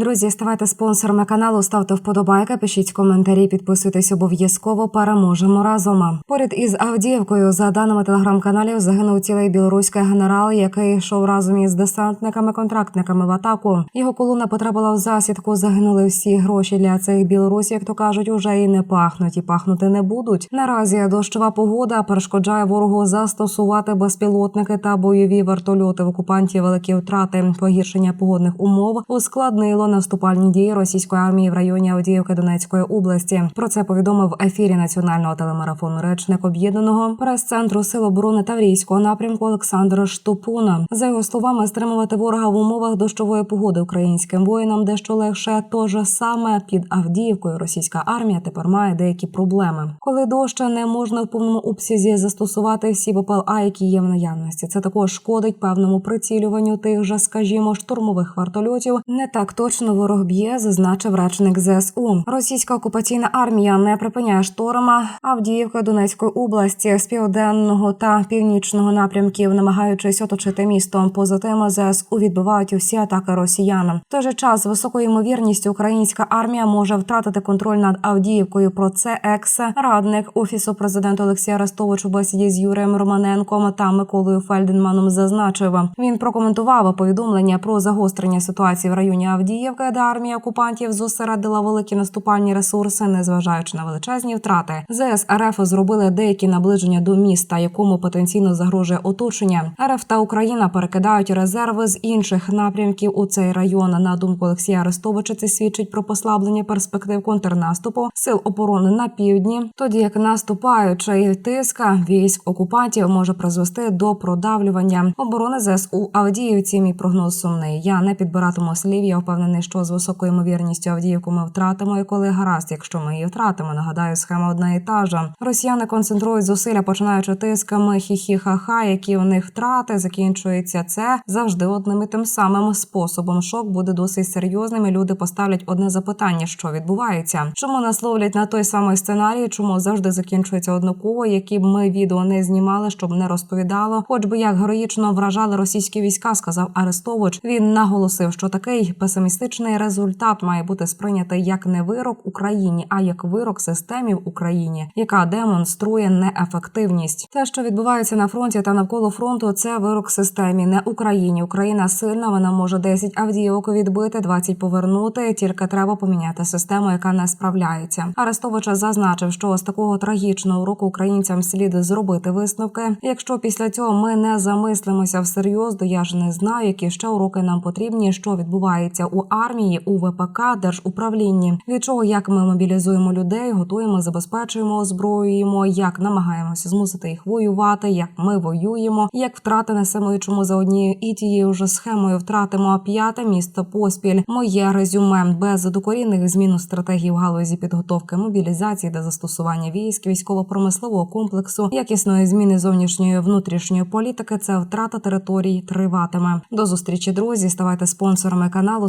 Друзі, ставайте спонсорами каналу, ставте вподобайки, пишіть коментарі, підписуйтесь обов'язково. Переможемо разом. Поряд із Авдіївкою, за даними телеграм-каналів, загинув цілий білоруський генерал, який йшов разом із десантниками-контрактниками в атаку. Його колона потрапила в засідку. Загинули всі гроші для цих білорусів, як то кажуть, уже і не пахнуть, і пахнути не будуть. Наразі дощова погода перешкоджає ворогу застосувати безпілотники та бойові вертольоти в окупантів. Великі втрати погіршення погодних умов ускладнило наступальні дії російської армії в районі Авдіївки Донецької області. Про це повідомив в ефірі національного телемарафону речник об'єднаного прес-центру сил оборони Таврійського напрямку Олександр Штупуна. За його словами, стримувати ворога в умовах дощової погоди українським воїнам дещо легше. Тож саме під Авдіївкою російська армія тепер має деякі проблеми. Коли дощ не можна в повному обсязі застосувати всі БПЛА, які є в наявності. Це також шкодить певному прицілюванню тих же, скажімо, штурмових вертольотів. Не так точно ворог б'є, зазначив речник ЗСУ. Російська окупаційна армія не припиняє шторма Авдіївки Донецької області з південного та північного напрямків, намагаючись оточити місто. Поза тим ЗСУ відбивають усі атаки росіян. В той же час високою ймовірністю українська армія може втратити контроль над Авдіївкою. Про це екс радник офісу президента Олексія Арестович у бесіді з Юрієм Романенком та Миколою Фельденманом зазначив. Він прокоментував повідомлення про загострення ситуації в районі Авдіївки, де армія окупантів зосередила великі наступальні ресурси, незважаючи на величезні втрати. ЗС РФ зробили деякі наближення до міста, якому потенційно загрожує оточення. РФ та Україна перекидають резерви з інших напрямків у цей район. На думку Олексія Арестовича, це свідчить про послаблення перспектив контрнаступу сил оборони на півдні, тоді як наступаючий тиск військ окупантів може призвести до продавлювання оборони ЗСУ Авдіївці. Мій прогноз сумний. Я не підбиратиму слів. Я впевнений, що з високою ймовірністю Авдіївку ми втратимо. І коли гаразд, якщо ми її втратимо, нагадаю, схема одна і та ж. Росіяни концентрують зусилля, починаючи тисками хі-хі-ха-ха, які у них втрати закінчується це завжди одним і тим самим способом. Шок буде досить серйозним. і Люди поставлять одне запитання, що відбувається. Чому нас ловлять на той самий сценарій? Чому завжди закінчується однаково? Які б ми відео не знімали, щоб не розповідало, хоч би як героїчно вражали російські війська, сказав Арестович. Він наголосив, що такий песимістичний результат має бути сприйнятий як не вирок Україні, а як вирок системі в Україні, яка демонструє неефективність. Те, що відбувається на фронті та навколо фронту, це вирок системі, не Україні. Україна сильна, вона може 10 авдіївок відбити, 20 повернути. Тільки треба поміняти систему, яка не справляється. Арестовича зазначив, що з такого трагічного уроку українцям слід зробити висновки. Якщо після цього ми не замислимося всерйоз, то я ж не знаю, які ще уроки нам потрібні, що відбувається у армії, у ВПК, держуправлінні. Від чого як ми мобілізуємо людей, готуємо, забезпечуємо, озброюємо, як намагаємося змусити їх воювати, як ми воюємо, як втрати несемо чому за однією і тією ж схемою втратимо п'яте місто поспіль. Моє резюме без докорінних змін у стратегії в галузі підготовки мобілізації та застосування військ військово-промислового комплексу, якісної зміни зовнішньої внутрішньої політики. Це втрата територій триватиме. До зустрічі, друзі. Ставайте спонсорами каналу,